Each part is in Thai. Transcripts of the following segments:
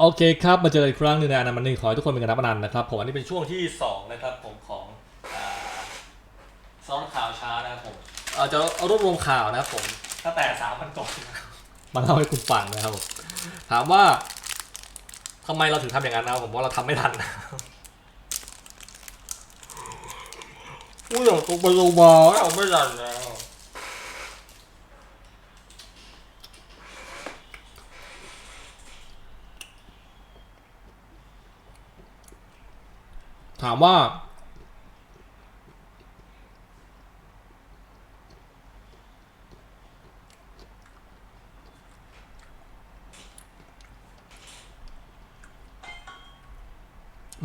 โอเคครับมาเจอกันอีกครั้งหนึ่งในอนันต์มันนี่ขอให้ทุกคนเป็นกันนับอนันต์นะครับผมอันนี้เป็นช่วงที่สองนะครับผมของอ่าซ้อนข่าวช้านะครับผมเอ่อจะเอารวบรวมข่าวนะครับผมตั้งแต่สามพันก่อนมาเล่าให้คุณฟังนะครับผมถามว่าทำไมเราถึงทำอย่างนั้นนะครับผมว่าเราทำไม่ทันนะอุ้ยอย่างตรงไปตรงมาเอาไม่ทันแล้ว ถามว่า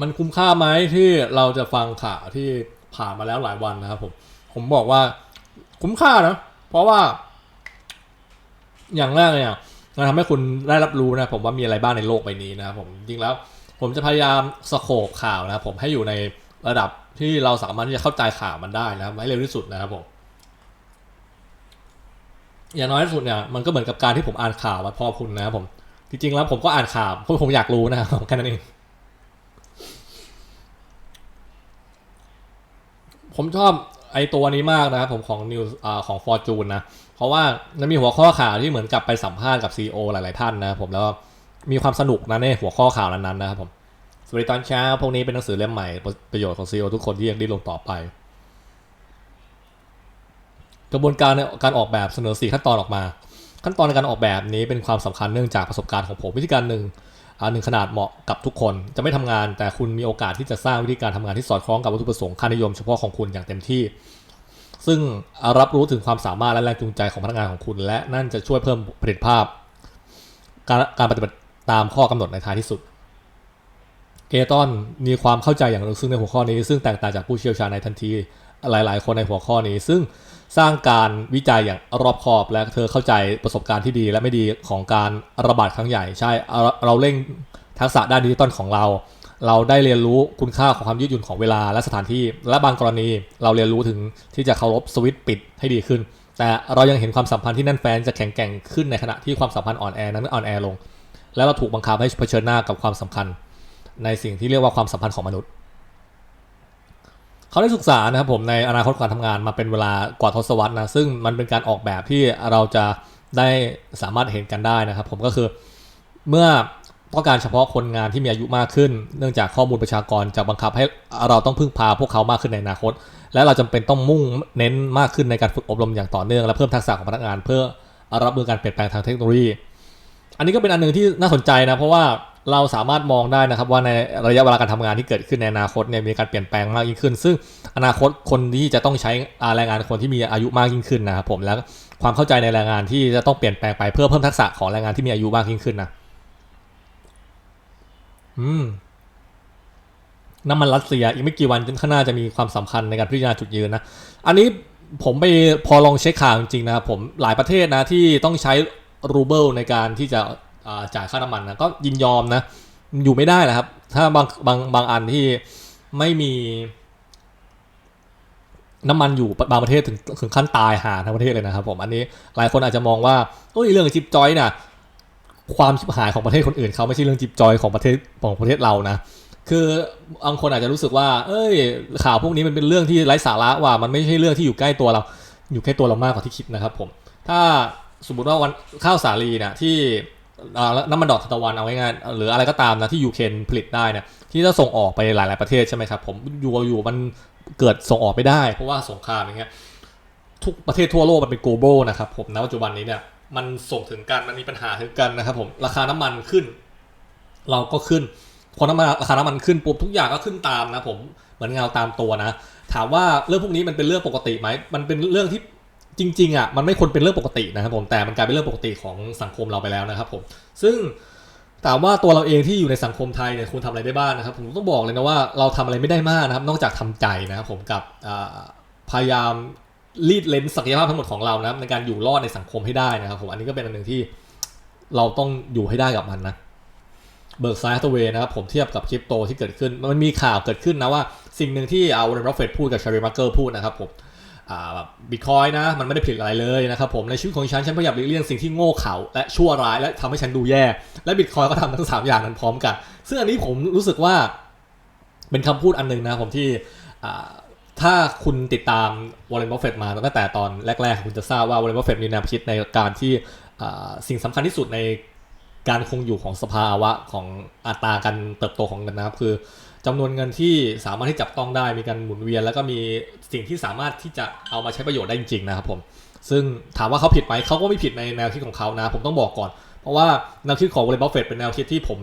มันคุ้มค่าไหมที่เราจะฟังข่าวที่ผ่านมาแล้วหลายวันนะครับผมผมบอกว่าคุ้มค่านะ เพราะว่า อย่างแรกเนี่ยมันทำให้คุณได้รับรู้นะ ผมว่ามีอะไรบ้างในโลกใบนี้นะครับผมจริงแล้ว ผมจะพยายามสโคปข่าวนะครับผมให้อยู่ในระดับที่เราสามารถที่จะเข้าใจข่าวมันได้นะครับให้เร็วที่สุดนะครับผมอย่างน้อยที่สุดเนี่ยมันก็เหมือนกับการที่ผมอ่านข่าวมาพอคุณนะครับผมจริงๆแล้วผมก็อ่านข่าวเพราะผมอยากรู้นะครับแค่นั้นเองผมชอบไอตัวนี้มากนะครับผมของนิวของ Fortune นะ เพราะว่ามันมีหัวข้อข่าวที่เหมือนกับไปสัมภาษณ์กับ CEO หลาย ๆ ท่านนะผมแล้ว มีความสนุกนะในหัวข้อข่าวนั้นๆนะครับผมสวัสดีตอนเช้าพวกนี้เป็นหนังสือเล่มใหม่ ประโยชน์ของ CEO ทุกคนที่ยังได้ลงต่อไป กระบวนการในการออกแบบเสนอสี่ขั้นตอนออกมา ขั้นตอนในการออกแบบนี้เป็นความสำคัญเนื่องจากประสบการณ์ของผมวิธีการหนึ่งอ่าหนึ่งขนาดเหมาะกับทุกคนจะไม่ทำงาน แต่คุณมีโอกาสที่จะสร้างวิธีการทำงานที่สอดคล้องกับวัตถุประสงค์ค่านิยมเฉพาะของคุณอย่างเต็มที่ ซึ่งรับรู้ถึงความสามารถและแรงจูงใจของพนักงานของคุณ และนั่นจะช่วยเพิ่มผลิตภาพ การการปฏิบัติ ตามข้อกำหนดในท้ายที่สุด เกตอนมีความเข้าใจอย่างลึกซึ้งในหัวข้อนี้ ซึ่งแตกต่างจากผู้เชี่ยวชาญในทันทีหลาย ๆ คนในหัวข้อนี้ ซึ่งสร้างการวิจัยอย่างรอบคอบและเธอเข้าใจประสบการณ์ที่ดีและไม่ดีของการระบาดครั้งใหญ่ ใช่เราเร่งทักษะด้านดิจิตอลของเรา เราได้เรียนรู้คุณค่าของความยืดหยุ่นของเวลาและสถานที่ และบางกรณีเราเรียนรู้ถึงที่จะเคารพสวิตช์ปิดให้ดีขึ้น แต่เรายังเห็นความสัมพันธ์ที่แน่นแฟนจะแข็งแกร่งขึ้นในขณะที่ความสัมพันธ์อ่อนแอนั้นอ่อนแอลง และเราถูกบังคับให้เผชิญหน้ากับความสำคัญ ในสิ่งที่เรียกว่าความสัมพันธ์ของมนุษย์ เขาได้ศึกษานะครับผมในอนาคตการทำงานมาเป็นเวลากว่าทศวรรษนะซึ่งมันเป็นการออกแบบที่เราจะได้สามารถเห็นกันได้นะครับ ผมก็คือเมื่อต้องการเฉพาะคนงานที่มีอายุมากขึ้น เนื่องจากข้อมูลประชากรจะบังคับให้เราต้องพึ่งพาพวกเขามากขึ้นในอนาคต และเราจำเป็นต้องมุ่งเน้นมากขึ้นในการฝึกอบรมอย่างต่อเนื่องและเพิ่มทักษะของพนักงาน เพื่อรับมือการเปลี่ยนแปลงทางเทคโนโลยี อันนี้ก็เป็นอันหนึ่งที่น่าสนใจนะ เพราะว่าเราสามารถมองได้นะครับว่าในระยะเวลาการทำงานที่เกิดขึ้นในอนาคตเนี่ยมีการเปลี่ยนแปลงมากยิ่งขึ้น ซึ่งอนาคตคนที่จะต้องใช้แรงงานคนที่มีอายุมากยิ่งขึ้นนะครับผมแล้วความเข้าใจในแรงงานที่จะต้องเปลี่ยนแปลงไปเพื่อเพิ่มทักษะของแรงงานที่มีอายุมากยิ่งขึ้นนะอืมน้ำมันรัสเซียอีกไม่กี่วันข้างหน้าจะมีความสำคัญในการพิจารณาจุดยืนนะ อันนี้ผมไปพอลองเช็คข่าวจริงๆนะครับผมหลายประเทศนะที่ต้องใช้ รูเบิลในการที่จะจ่ายค่าน้ำมันนะก็ยินยอมนะอยู่ไม่ได้แหละครับ ถ้าบางบางบางอันที่ไม่มีน้ำมันอยู่บางประเทศถึงถึงขั้นตายหาทั้งประเทศเลยนะครับผมอันนี้หลายคนอาจจะมองว่าโอ้ยเรื่องจิบจอยน่ะความชิบหายของประเทศคนอื่นเขาไม่ใช่เรื่องจิบจอยของประเทศของประเทศเรานะคือบางคนอาจจะรู้สึกว่า เอ้ย ข่าวพวกนี้มันเป็นเรื่องที่ไร้สาระว่ามันไม่ใช่เรื่องที่อยู่ใกล้ตัวเรา อยู่ใกล้ตัวเรามากกว่าที่คิดนะครับผม ถ้า สมมติว่าวันข้าวสาลีนะที่น้ำมันดอกทานตะวันเอาง่ายๆหรืออะไรก็ตามนะที่ยูเครนผลิตได้เนี่ยที่จะส่งออกไปหลาย ๆประเทศใช่ไหมครับผมอยู่อยู่มันเกิดส่งออกไม่ได้ เพราะว่าสงครามอย่างเงี้ยทุกประเทศทั่วโลกมันเป็น global นะครับผมณปัจจุบันนี้เนี่ยมันส่งถึงกันมันมีปัญหาถึงกันนะครับผมราคาน้ำมันขึ้น เราก็ขึ้นพอน้ำมันราคาน้ำมันขึ้นปุ๊บทุกอย่างก็ขึ้นตามนะผมเหมือนเงาตามตัวนะ ถามว่าเรื่องพวกนี้มันเป็นเรื่องปกติไหมมันเป็นเรื่องที่ จริงๆอะมันไม่ควรเป็นเรื่องปกตินะครับผมแต่มันกลายเป็นเรื่องปกติของสังคมเราไปแล้วนะครับผมซึ่งถามว่าตัวเราเองที่อยู่ในสังคมไทยเนี่ยควรทำอะไรได้บ้างนะครับผมต้องบอกเลยนะว่าเราทำอะไรไม่ได้มากนะครับ นอกจากทำใจนะครับผมกับพยายามรีดเลนศักยภาพทั้งหมดของเรานะครับในการอยู่รอดในสังคมให้ได้นะครับผมอันนี้ก็เป็นอันหนึ่งที่เราต้องอยู่ให้ได้กับมันนะเบิร์กไซด์ฮัตเวย์นะครับผมเทียบกับคริปโตที่เกิดขึ้น มันมีข่าวเกิดขึ้นนะว่าสิ่งหนึ่งที่เอาวอร์เรนบัฟเฟตพูดกับชารีมาร์เกอร์พูดนะครับผม แบบบิตคอยนะมันไม่ได้ผิดอะไรเลยนะครับผมในชีวิตของฉันฉันพยายามหลีกเลี่ยงสิ่งที่โง่เขลาและชั่วร้ายและทำให้ฉันดูแย่ และบิตคอยก็ทำทั้งสามอย่างนั้นพร้อมกัน ซึ่งอันนี้ผมรู้สึกว่าเป็นคำพูดอันหนึงนะผมที่ถ้าคุณติดตามวอร์เรนบัฟเฟตมาตั้งแต่ตอนแรกๆ คุณจะทราบว่าวอร์เรนบัฟเฟตมีแนวคิดในการที่สิ่งสำคัญที่สุดในการคงอยู่ของสภาวะของอัตราการเติบโตของเงินนะครับคือ จำนวนเงินที่สามารถที่จับต้องได้มีการหมุนเวียน แล้วก็มีสิ่งที่สามารถที่จะเอามาใช้ประโยชน์ได้จริงๆนะครับผม ซึ่งถามว่าเขาผิดไหมเขาก็ไม่ผิดในแนวคิดของเขานะ ผมต้องบอกก่อน เพราะว่าแนวคิดของวอร์เรนบัฟเฟตเป็นแนวคิดที่ผม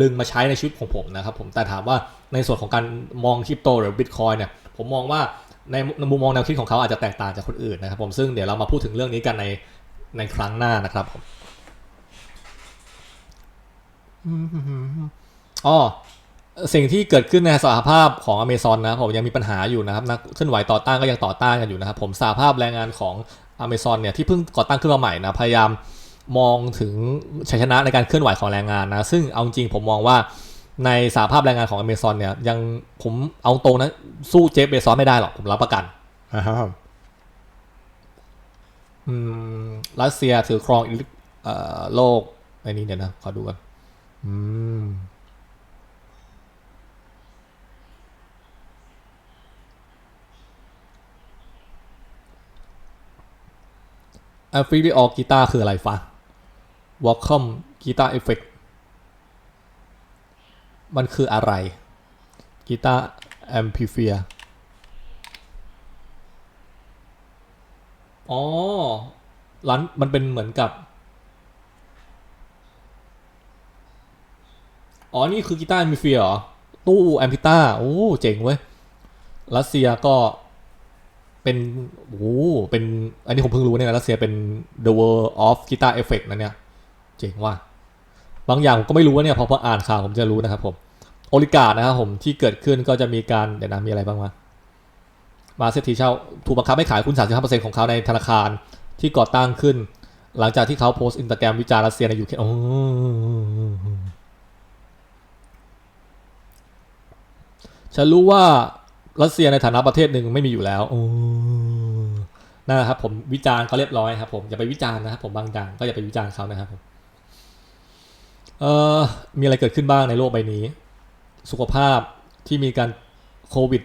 ดึงมาใช้ในชีวิตของผมนะครับผมแต่ถามว่าในส่วนของการมองคริปโตหรือบิตคอยเนี่ยผมมองว่าในในมุมมองแนวคิดของเขาอาจจะแตกต่างจากคนอื่นนะครับผมซึ่งเดี๋ยวเรามาพูดถึงเรื่องนี้กันในในครั้งหน้านะครับผมอ๋อ สิ่งที่เกิดขึ้นในสหภาพของอเมซอนนะครับผมยังมีปัญหาอยู่นะครับนักเคลื่อนไหวต่อต้านก็ยังต่อต้านกันอยู่นะครับผมสหภาพแรงงานของอเมซอนเนี่ยที่เพิ่งก่อตั้งขึ้นมาใหม่นะพยายามมองถึงชัยชนะในการเคลื่อนไหวของแรงงานนะซึ่งเอาจริงผมมองว่าในสหภาพแรงงานของอเมซอนเนี่ยยังผมเอาตรงนะสู้เจฟเบซอสไม่ได้หรอกผมรับประกันนะครับอืมรัสเซียถือครองอิเล็กเอ่อโลกไอ้นี่เดี๋ยวนะขอดูกันอืม a f f i l i o กีตาร์คืออะไรฟะ Wacom กีตาร์เอฟเฟกมันคืออะไรกีตาร์แอมพลิเฟียอ๋อ ร้านมันเป็นเหมือนกับ อ๋อ นี่คือกีตาร์แอมพิเฟียเหรอ ตู้แอมพิต้า โอ้ เจ๋งเว้ย รัสเซียก็ เป็นโอ้เป็นอันนี้ผมเพิ่งรู้เนี่ยรัสเซียเป็น the world of guitar effect นะเนี่ย เจ๋งว่ะบางอย่างผมก็ไม่รู้ว่าเนี่ยพอพออ่านข่าวผมจะรู้นะครับผมโอลิการ์นะครับผมที่เกิดขึ้นก็จะมีการเดี๋ยวนะมีอะไรบ้างวะมาเซทีเช่าถูกบังคับให้ขายหุ้น 35%ของเขาในธนาคารที่ก่อตั้งขึ้น หลังจากที่เขาโพสต์อินสตาแกรมวิจารณ์รัสเซียในยูเครนฉันรู้ว่า รัสเซียในฐานะประเทศหนึ่งไม่มีอยู่แล้วนั่นแหละครับผมวิจารณ์เขาเรียบร้อยครับผมอย่าไปวิจารณ์นะครับผมบางอย่างก็อย่าไปวิจารณ์เขานะครับผมเอ่อมีอะไรเกิดขึ้นบ้างในโลกใบนี้ สุขภาพที่มีการโควิด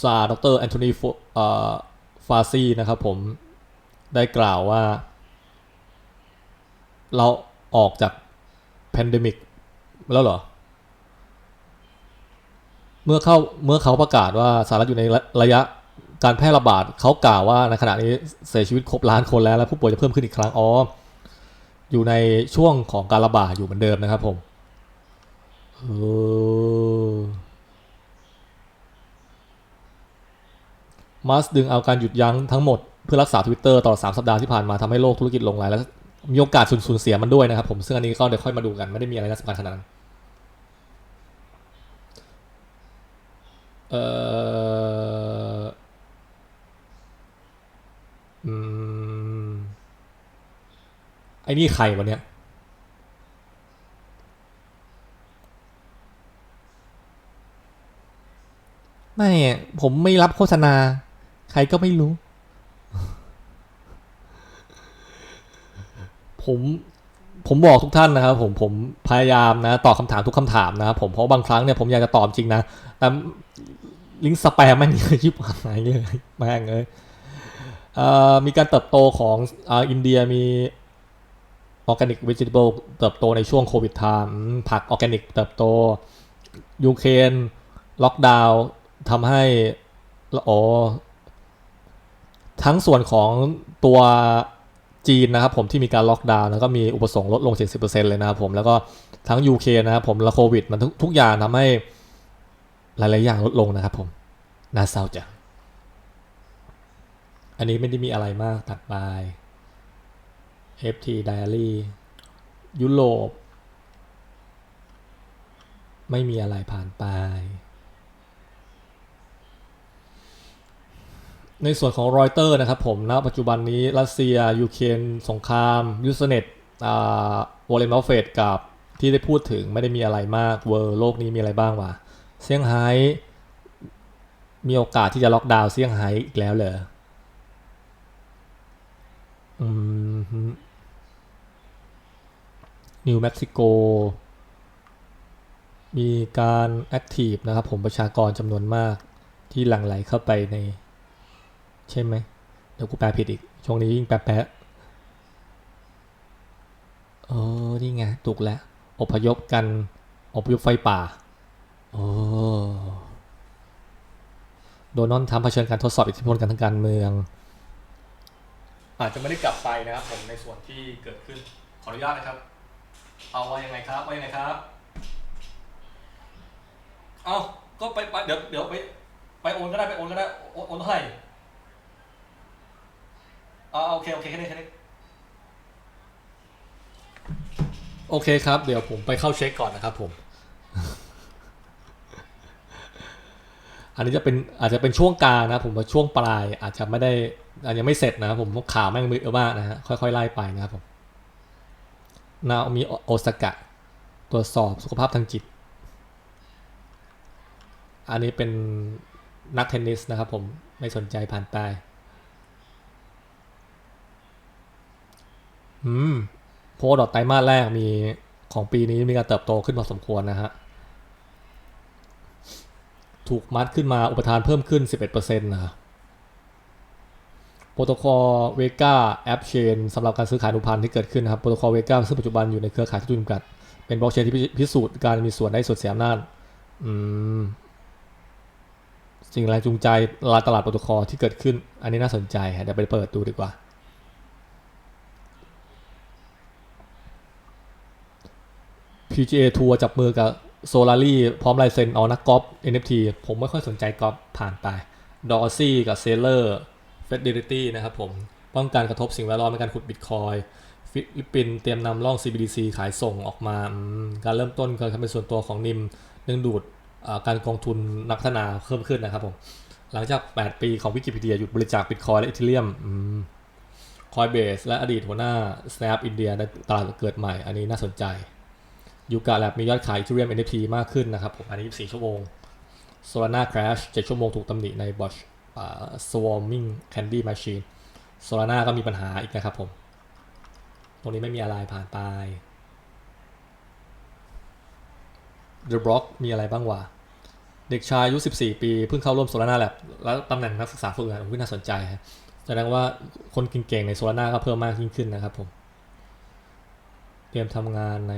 ซาดรแอนโทนีฟาซีนะครับผมได้กล่าวว่า เราออกจากแพนเดมิกแล้วเหรอ เมื่อเข้าเมื่อเขาประกาศว่าสหรัฐอยู่ในระระยะการแพร่ระบาดเขากล่าวว่าในขณะนี้เสียชีวิตครบล้านคนแล้วและผู้ป่วยจะเพิ่มขึ้นอีกครั้งอ๋ออยู่ในช่วงของการระบาดอยู่เหมือนเดิมนะครับผมเออมัสดึงเอาการหยุดยั้งทั้งหมดเพื่อรักษา Twitter ตลอด3สัปดาห์ที่ผ่านมาทำให้โลกธุรกิจลงไหลและมีโอกาสสูญเสียมันด้วยนะครับผมซึ่งอันนี้ก็เดี๋ยวค่อยมาดูกันไม่ได้มีอะไรน่าสำคัญขนาดนั้น อออืมไอ้นี่ใครวะเนี่ยไม่ผมไม่รับโฆษณา ใครก็ไม่รู้ ผมผมบอกทุกท่านนะครับผมผมพยายามนะตอบคำถามทุกคำถามนะครับผมเพราะบางครั้งเนี่ยผมอยากจะตอบจริงนะแต่ ลิงก์สแปมแม่งยิบหายเลยแม่งเลยเอ่อมีการเติบโตของอ่อินเดียมีออร์แกนิก e วจิ a b l e เติบโตในช่วงโควิดไทม์ผักออร์แกนิกเติบโตยูเครนล็อกดาวน์ทำให้อ๋อทั้งส่วนของตัวจีนนะครับผมที่มีการล็อกดาวน์แล้วก็มีอุปสงค์ลดลง 70%เลยนะครับผมแล้วก็ทั้งยูเคนะครับผมและโควิดมันทุกทุกอย่างทำให้ หลายๆอย่างลดลงนะครับผมน่าเศร้าจังอันนี้ไม่ได้มีอะไรมากตัดไป FT Diary ยุโรป ไม่มีอะไรผ่านไป ในส่วนของรอยเตอร์นะครับผมณปัจจุบันนี้รัสเซีย ยูเครนสงคราม ยูสเน็ตอ่าวอลเลนบอฟเฟตกับที่ได้พูดถึงไม่ได้มีอะไรมากเวอร์โลกนี้มีอะไรบ้างวะ เซี่ยงไฮ้มีโอกาสที่จะล็อกดาวน์เซี่ยงไฮ้อีกแล้วเหรออืมนิวเม็กซิโกมีการแอคทีฟนะครับผมประชากรจำนวนมากที่หลั่งไหลเข้าไปใน ใช่ไหมเดี๋ยวกูแปลผิดอีก ช่วงนี้ยิ่งแปลแปะเออนี่ไง ถูกแล้ว อพยพกัน อพยพไฟป่า โอ้โดนัลด์ทรัมป์เผชิญการทดสอบอิทธิพลกันทางการเมือง อาจจะไม่ได้กลับไปนะครับผมในส่วนที่เกิดขึ้นขออนุญาตนะครับ เอาว่ายังไงครับว่ายังไงครับ เอาก็ไปไปเดี๋ยวเดี๋ยวไปไปโอนก็ได้ไปโอนก็ได้โอนโอนเท่าไหร่อ่าโอเคโอเคแค่นี้แค่นี้โอเคครับ เดี๋ยวผมไปเข้าเช็คก่อนนะครับผม อันนี้จะเป็นอาจจะเป็นช่วงกลางนะผมว่าช่วงปลายอาจจะไม่ได้อาจจะไม่เสร็จนะผมข่าวแม่งมืดมากนะฮะค่อยๆไล่ไปนะครับผมนาโอมิโอซากะตรวจสอบสุขภาพทางจิต อันนี้เป็นนักเทนนิสนะครับผมไม่สนใจผ่านไปอืมโพดอทไตรมาสแรกมีของปีนี้มีการเติบโตขึ้นพอสมควรนะฮะ ถูกมัดขึ้นมาอุปทานเพิ่มขึ้น 11%นะโปรโตคอลเวก้าแอปเชนสำหรับการซื้อขายอนุพันธ์ที่เกิดขึ้นนะครับโปรโตคอลเวก้าซึ่งปัจจุบันอยู่ในเครือข่ายที่จำกัด เป็นบล็อกเชนที่พิสูจน์การมีส่วนได้ส่วนเสียอำนาจอืมสิ่งแรงจูงใจลาตลาดโปรโตคอลที่เกิดขึ้น อันนี้น่าสนใจฮะเดี๋ยวไปเปิดดูดีกว่า PGA ทัวร์จับมือกับ s o l a r i พร้อมลายเซ็นเอานักกอล์ฟ NFT ผมไม่ค่อยสนใจกอล์ฟผ่านไปดอ r ซี่กับเซเลอร์เฟดเดริตี้นะครับผมป้องกันกระทบสิ่งแวดล้อมในการขุดบิตคอยฟิลิปปินเตรียมนำร่อง CBDC ขายส่งออกมา การเริ่มต้นการทำเป็นส่วนตัวของนิมดึงดูดการกองทุนนักพัฒนาเพิ่มขึ้นนะครับผม หลังจาก 8 ปีของวิกิพีเดียหยุดบริจาคบิตคอยและอีเทเรียมคอยเบสและอดีตหัวหน้า Snap อินเดียในตลาดเกิดใหม่ อันนี้น่าสนใจ ยูกาแลบมียอดขาย Ethereum NFT มากขึ้นนะครับผมอันนี้24ชั่วโมง Solana Crash 7ชั่วโมงถูกตำหนิใน Botch อ่า Swarming Candy Machine Solana ก็มีปัญหาอีกนะครับผม ตรงนี้ไม่มีอะไรผ่านไป The Block มีอะไรบ้างวะเด็กชายอายุ 14 ปี เพิ่งเข้าร่วม Solana Lab แล้วตำแหน่งนักศึกษาฝึกงานอุ้ยน่าสนใจฮะแสดงว่าคนเก่งๆใน Solana ก็เพิ่มมากยิ่งขึ้นนะครับผม เตรียมทำงานใน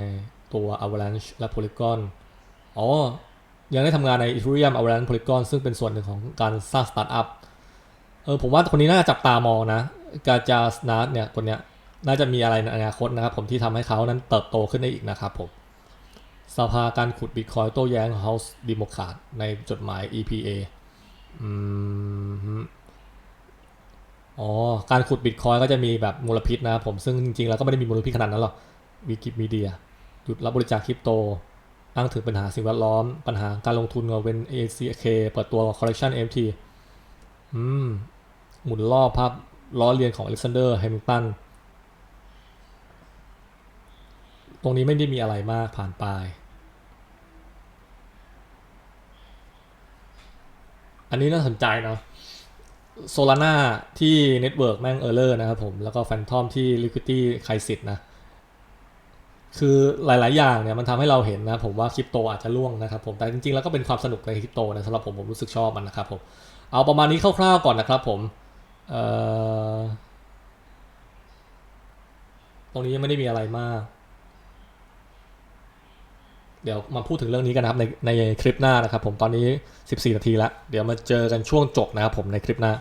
ตัว Avalanche และ Polygon อ๋อ ยังได้ทำงานใน Ethereum Avalanche Polygon ซึ่งเป็นส่วนหนึ่งของการสร้างสตาร์ทอัพ เออผมว่าคนนี้น่าจะจับตามองนะ กาจาสนาร์เนี่ยคนเนี้ยน่าจะมีอะไรในอนาคตนะครับผมที่ทำให้เขานั้นเติบโตขึ้นได้อีกนะครับผม สภาการขุดบิตคอยโต้แย้ง House Democrat ในจดหมาย EPA อืมอ๋อ การขุดบิตคอยก็จะมีแบบมลพิษนะครับผมซึ่งจริงๆ แล้วก็ไม่ได้มีมลพิษขนาดนั้นหรอกวิกิมีเดีย หยุดรับบริจาคคริปโตอ้างถึงปัญหาสิ่งแวดล้อม ปัญหาการลงทุนเงินเป็น ACK เปิดตัว Collection MT อืม หมุนรอภาพล้อเลียนของอเล็กซานเดอร์แฮมิลตัน ตรงนี้ไม่ได้มีอะไรมากผ่านไป อันนี้น่าสนใจเนาะโซลาร่าที่เน็ตเวิร์กแม่งเออร์เลอร์นะครับผม แล้วก็แฟนทอมที่ Liquidity ไคสิตนะ คือหลาย ๆ อย่างเนี่ยมันทำให้เราเห็นนะผมว่าคริปโตอาจจะล่วงนะครับผมแต่จริง ๆ แล้วก็เป็นความสนุกในคริปโตนะสำหรับผมผมรู้สึกชอบมันนะครับผมเอาประมาณนี้คร่าว ๆ ก่อนนะครับผมเอ่อตรงนี้ยังไม่ได้มีอะไรมาก เดี๋ยวมาพูดถึงเรื่องนี้กันนะครับในในคลิปหน้านะครับผมตอนนี้ 14 นาทีแล้ว เดี๋ยวมาเจอกันช่วงจบนะครับผมในคลิปหน้า